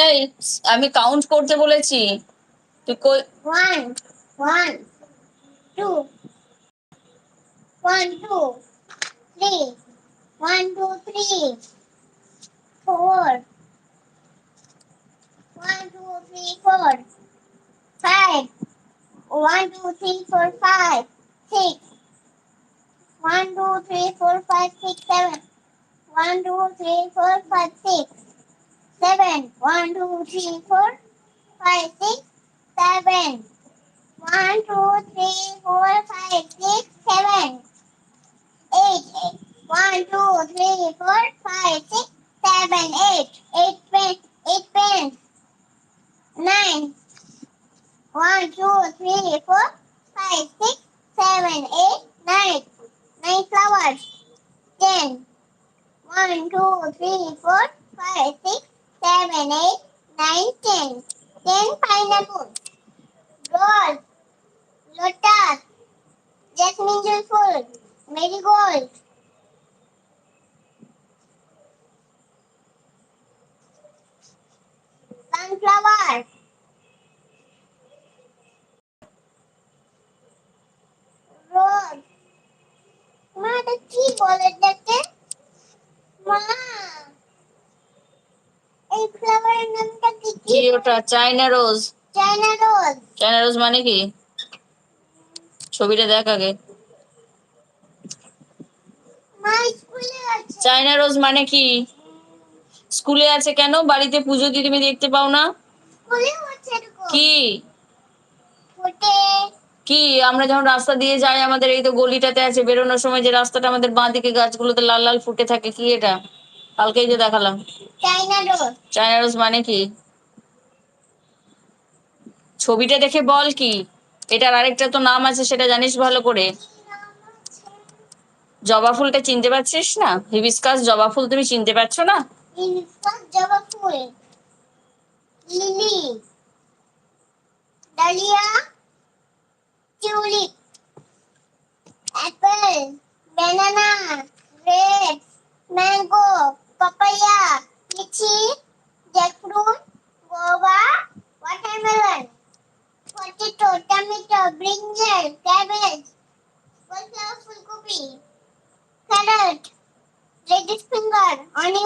এই আমি কাউন্ট করতে বলেছি তুই কই one, two, one, two, three, one, two, three, four, one, two, three, four, five, one, two, three, four, five, six, one, two, three, four, five, six, seven, one, two, three, four, five, six, seven, one, two, three, four, five, six, seven. One, two, three, four, five, six, seven, eight. One, two, three, four, five, six, seven, eight. Eight pens. Eight pens. Nine. One, two, three, four, five, six, seven, eight, nine. Nine flowers. Ten. One, two, three, four, five, six, seven, eight, nine, ten. 10. pineapples. pineapple. Gold, lotus, jasmine jewel food, marigold. Sunflower. Rose. মা এটা কি বলে ওটা চাইনা রোজ। China rose. চাইনা রোজ মানে কি? ছবিটা দেখ আগে। মা স্কুলে আছে। চাইনা রোজ মানে কি? স্কুলে আছে কেন? বাড়িতে পুজো দিয়ে তুমি দেখতে পাও না? স্কুলে আছে কি? ফোটে। কি? আমরা যখন রাস্তা দিয়ে যাই আমাদের এই তো গলিটাতে আছে বেরোনোর সময় যে রাস্তাটা আমাদের বাঁ দিকে গাছগুলোতে লাল লাল ফুটে থাকে কি এটা? কালকেই যে দেখালাম। China rose. চায়না রোজ মানে কি? ছবিটা দেখে বল কি? এটার আরেকটা তো নাম আছে, সেটা জানিস ভালো করে। জবা ফুলটা চিনতে পারছিস না? হিবিস্কাস জবা ফুল তুমি চিনতে পারছ না? জবা banana. Grapes mango.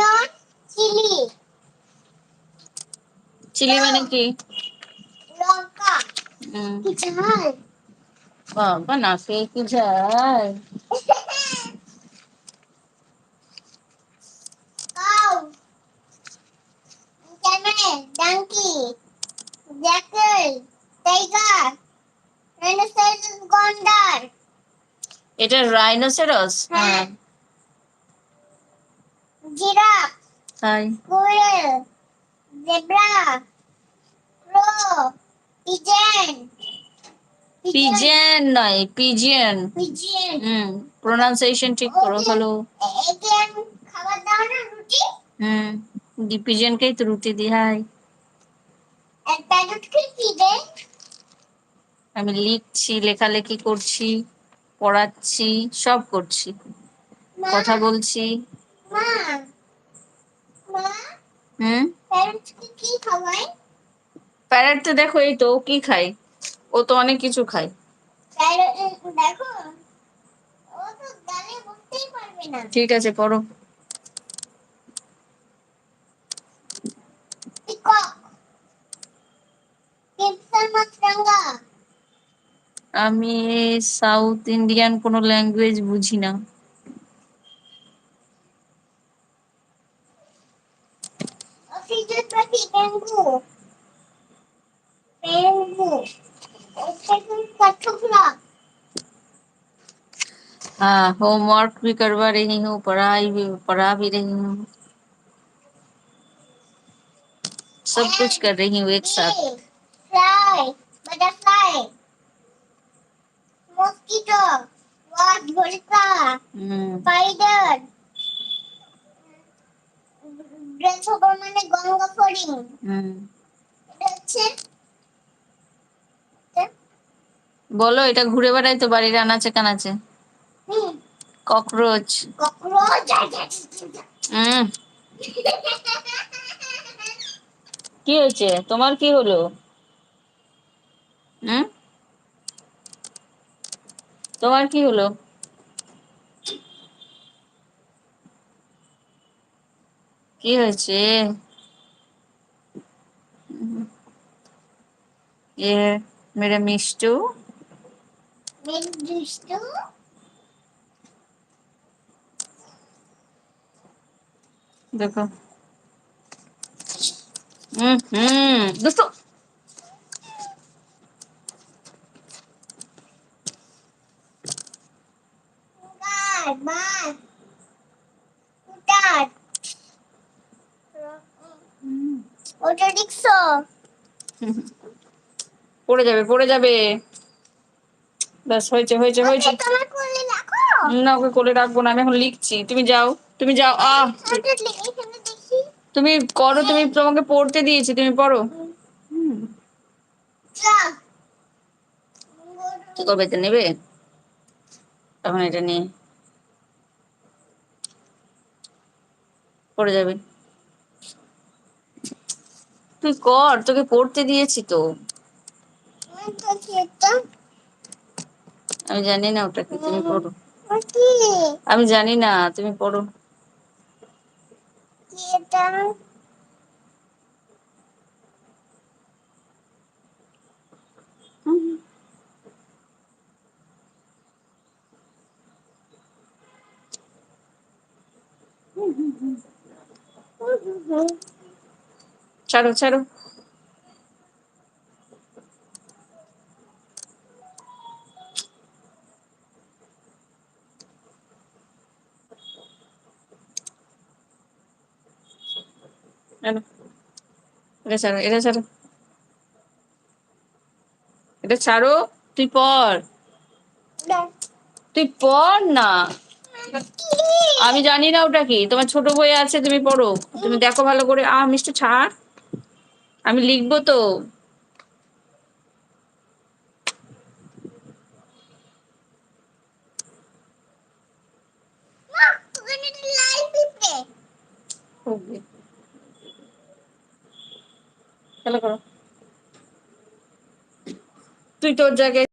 Chilli chilli মানে কি লঙ্কা হুম, কি ঝাল বাবা না খেয়ে কি যায় cow camel donkey jackal tiger rhinoceros গন্ডার এটা রাইনোসেরস হ্যাঁ। জিরাফ তাই। কোয়েল জেব্রা ক্রো পিজেন। পিজেন নয় পিজিয়ন। পিজেন হুম প্রোনাউন্সিয়েশন ঠিক করো একে আমি খাবার দাও না রুটি? হুম দি পিজনকেই তো রুটি দি হাই। এক প্যাকেট কি আমি লিখছি লেখালেখি করছি পড়াচ্ছি সব করছি। কথা বলছি। হুম? প্যারেট তো দেখো এই তো ও কি খায়? ও তো অনেক কিছু খায়। দেখো ও তো গালে বসতেই পারবে না। ঠিক আছে মাছরাঙ্গা আমি সাউথ ইন্ডিয়ান কোনো ল্যাঙ্গুয়েজ বুঝি না। हाँ होमवर्क भी करवा रही हूँ पढ़ाई भी पढ़ा भी रही हूँ। सब कुछ कर रही हूँ एक साथ। बटरफ्लाई मॉस्किटो, वाट, बोलता स्पाइडर, মানে গঙ্গা এটা হচ্ছে বলো এটা ঘুরে বেড়াই তো বাড়ির আনাচে কানাচে। ককরোচ। ককরোচ হুম। কি হয়েছে? তোমার কি হলো? হুম? তোমার কি হলো? কি হয়েছে ये मेरा मिष्टू Big dustu. देखो हम्म हम्म दोस्तों পড়ে যাবে পড়ে যাবে। ব্যাস হয়েছে হয়েছে হয়েছে। না ওকে কোলে রাখব না আমি এখন লিখছি। তুমি যাও তুমি যাও আহ। এখানে তুমি করো তুমি তোমাকে পড়তে দিয়েছি তুমি পড়ো। কি করবে নেবে? তখন এটা নিয়ে পড়ে যাবে। তুই কর, তোকে পড়তে দিয়েছি তো। আমি জানি না ওটা কি, তুমি পড়ো। আমি জানি না, তুমি পড়ো। এটা ছাড়ো ছাড়ো। এটা ছাড়ো এটা ছাড়ো এটা ছাড়ো তুই পড়। তুই পড় না। আমি জানি না ওটা কি। তোমার ছোট বই আছে তুমি পড়ো। তুমি দেখো ভালো করে। আহ মিষ্টি ছাড়। আমি লিখব তো। করো। তুই তোর জায়গায়